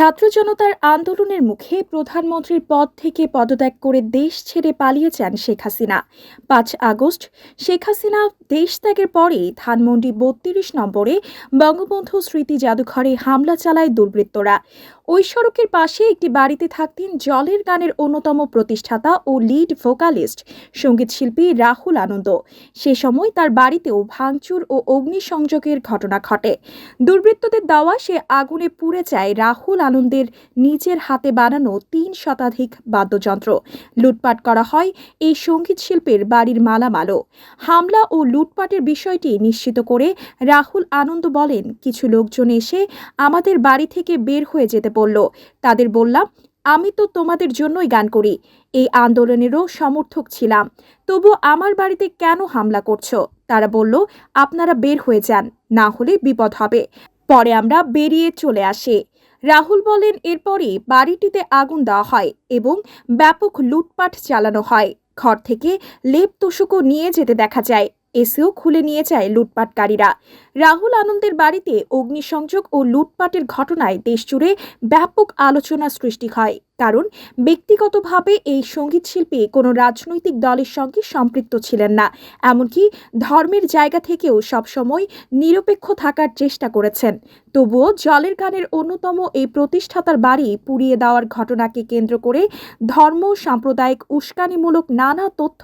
ছাত্র জনতার আন্দোলনের মুখে প্রধানমন্ত্রীর পদ থেকে পদত্যাগ করে দেশ ছেড়ে পালিয়েছেন শেখ হাসিনা। পাঁচ আগস্ট, শেখ হাসিনা দেশ ত্যাগের পরেই ধানমন্ডি বত্রিশ নম্বরে বঙ্গবন্ধু স্মৃতি জাদুঘরে হামলা চালায় দুর্বৃত্তরা। ওই সড়কের পাশে একটি বাড়িতে থাকতেন জলের গানের অন্যতম প্রতিষ্ঠাতা ও লিড ভোকালিস্ট সঙ্গীতশিল্পী রাহুল আনন্দ। সে সময় তার বাড়িতেও ভাঙচুর ও অগ্নিসংযোগের ঘটনা ঘটে। দুর্বৃত্তদের দেওয়া সে আগুনে পুড়ে যায় রাহুল আনন্দের নিজের হাতে বানানো তিন শতাধিক বাদ্যযন্ত্র। লুটপাট করা হয় এই সংগীত শিল্পের বাড়ির মালামালও। হামলা ও লুটপাটের বিষয়টি নিশ্চিত করে রাহুল আনন্দ বলেন, কিছু লোকজন এসে আমাদের বাড়ি থেকে বের হয়ে যেতে বলল। তাদের বললাম, আমি তো তোমাদের জন্যই গান করি। এই আন্দোলনেরও সমর্থক ছিলাম। তবু আমার বাড়িতে কেন হামলা করছ? তারা বলল, আপনারা বের হয়ে যান, না হলে বিপদ হবে। পরে আমরা বেরিয়ে চলে আসি। রাহুল বলেন এরপরে বাড়িটিতে আগুন দেওয়া হয় এবং ব্যাপক লুটপাট চালানো হয়। ঘর থেকে লেপ তোষকও নিয়ে যেতে দেখা যায়। এসেও খুলে নিয়ে যায় লুটপাটকারীরা। রাহুল আনন্দের বাড়িতে অগ্নিসংযোগ ও লুটপাটের ঘটনায় দেশজুড়ে ব্যাপক আলোচনা সৃষ্টি হয়। কারণ, ব্যক্তিগতভাবে এই সংগীত শিল্পী কোনো রাজনৈতিক দলের সঙ্গে সম্পৃক্ত ছিলেন না। এমনকি ধর্মের জায়গা থেকেও সবসময় নিরপেক্ষ থাকার চেষ্টা করেছেন। তবুও জলের গানের অন্যতম এই প্রতিষ্ঠাতার বাড়ি পুড়িয়ে দেওয়ার ঘটনাকে কেন্দ্র করে ধর্ম, সাম্প্রদায়িক উস্কানিমূলক নানা তথ্য,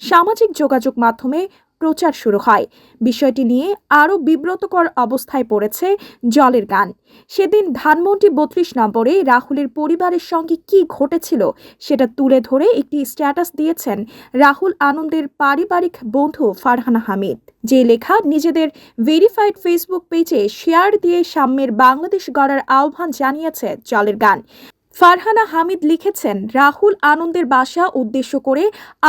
সামাজিক যোগাযোগ মাধ্যমে প্রচার শুরু হয়। বিষয়টি নিয়ে আরও বিব্রতকর অবস্থায় পড়েছে জলের গান। সেদিন ধানমন্ডি বত্রিশ নম্বরে রাহুলের পরিবারের সঙ্গে কি ঘটেছিল সেটা তুলে ধরে একটি স্ট্যাটাস দিয়েছেন রাহুল আনন্দের পারিবারিক বন্ধু ফারহানা হামিদ। যে লেখা নিজেদের ভেরিফাইড ফেসবুক পেজে শেয়ার দিয়ে সাম্যের বাংলাদেশ গড়ার আহ্বান জানিয়েছে জলের গান। ফারহানা হামিদ লিখেছেন, রাহুল আনন্দের বাসা উদ্দেশ্য করে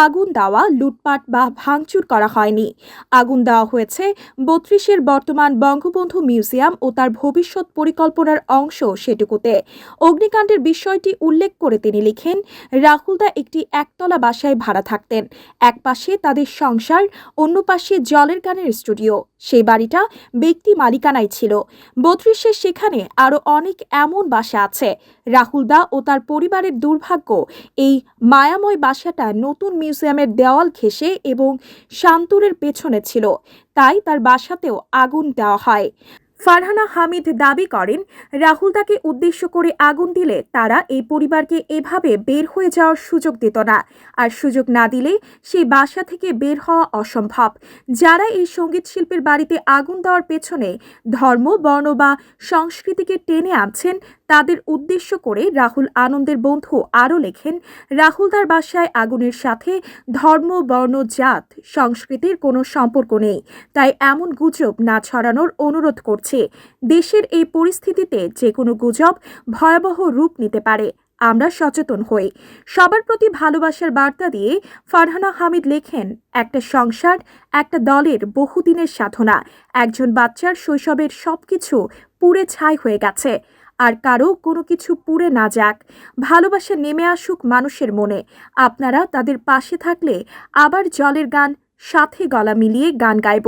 আগুন দেওয়া, লুটপাট বা ভাঙচুর করা হয়নি। আগুন দেওয়া হয়েছে বত্রিশের বর্তমান বঙ্গবন্ধু মিউজিয়াম ও তার ভবিষ্যৎ পরিকল্পনার অংশ সেটুকুতে। অগ্নিকাণ্ডের বিষয়টি উল্লেখ করে তিনি লিখেন, রাহুলদা একটি একতলা বাসায় ভাড়া থাকতেন। এক পাশে তাদের সংসার, অন্য পাশে জলের গানের স্টুডিও। সেই বাড়িটা ব্যক্তি মালিকানায় ছিল। বত্রিশের সেখানে আরও অনেক এমন বাসা আছে। রাহুলদা ও তার পরিবারের দুর্ভাগ্য, এই মায়াময় বাসাটা নতুন মিউজিয়ামের দেওয়াল ঘেঁষে এবং শান্তুরের পেছনে ছিল। তাই তার বাসাতেও আগুন দেওয়া হয়। ফারহানা হামিদ দাবি করেন, রাহুল তাকে উদ্দেশ্য করে আগুন দিলে তারা এই পরিবারকে এভাবে বের হয়ে যাওয়ার সুযোগ দিত না। আর সুযোগ না দিলে সেই বাসা থেকে বের হওয়া অসম্ভব। যারা এই সংগীত শিল্পের বাড়িতে আগুন দেওয়ার পেছনে ধর্ম, বর্ণ বা সংস্কৃতিকে টেনে আনছেন, তাদের উদ্দেশ্য করে রাহুল আনন্দের বন্ধু আরও লেখেন, রাহুল তার বাসায় আগুনের সাথে ধর্ম, বর্ণ, জাত, সংস্কৃতির কোনো সম্পর্ক নেই। তাই এমন গুজব না ছড়ানোর অনুরোধ করছে। দেশের এই পরিস্থিতিতে যে কোনো গুজব ভয়াবহ রূপ নিতে পারে। আমরা সচেতন হই। সবার প্রতি ভালোবাসার বার্তা দিয়ে ফারহানা হামিদ লেখেন, একটা সংসার, একটা দলের বহুদিনের সাধনা। একজন বাচ্চার শৈশবের সব কিছু পুড়ে ছাই হয়ে গেছে। আর কারও কোনো কিছু পুড়ে না যাক। ভালোবাসা নেমে আসুক মানুষের মনে। আপনারা তাদের পাশে থাকলে আবার জলের গান, সাথে গলা মিলিয়ে গান গাইব।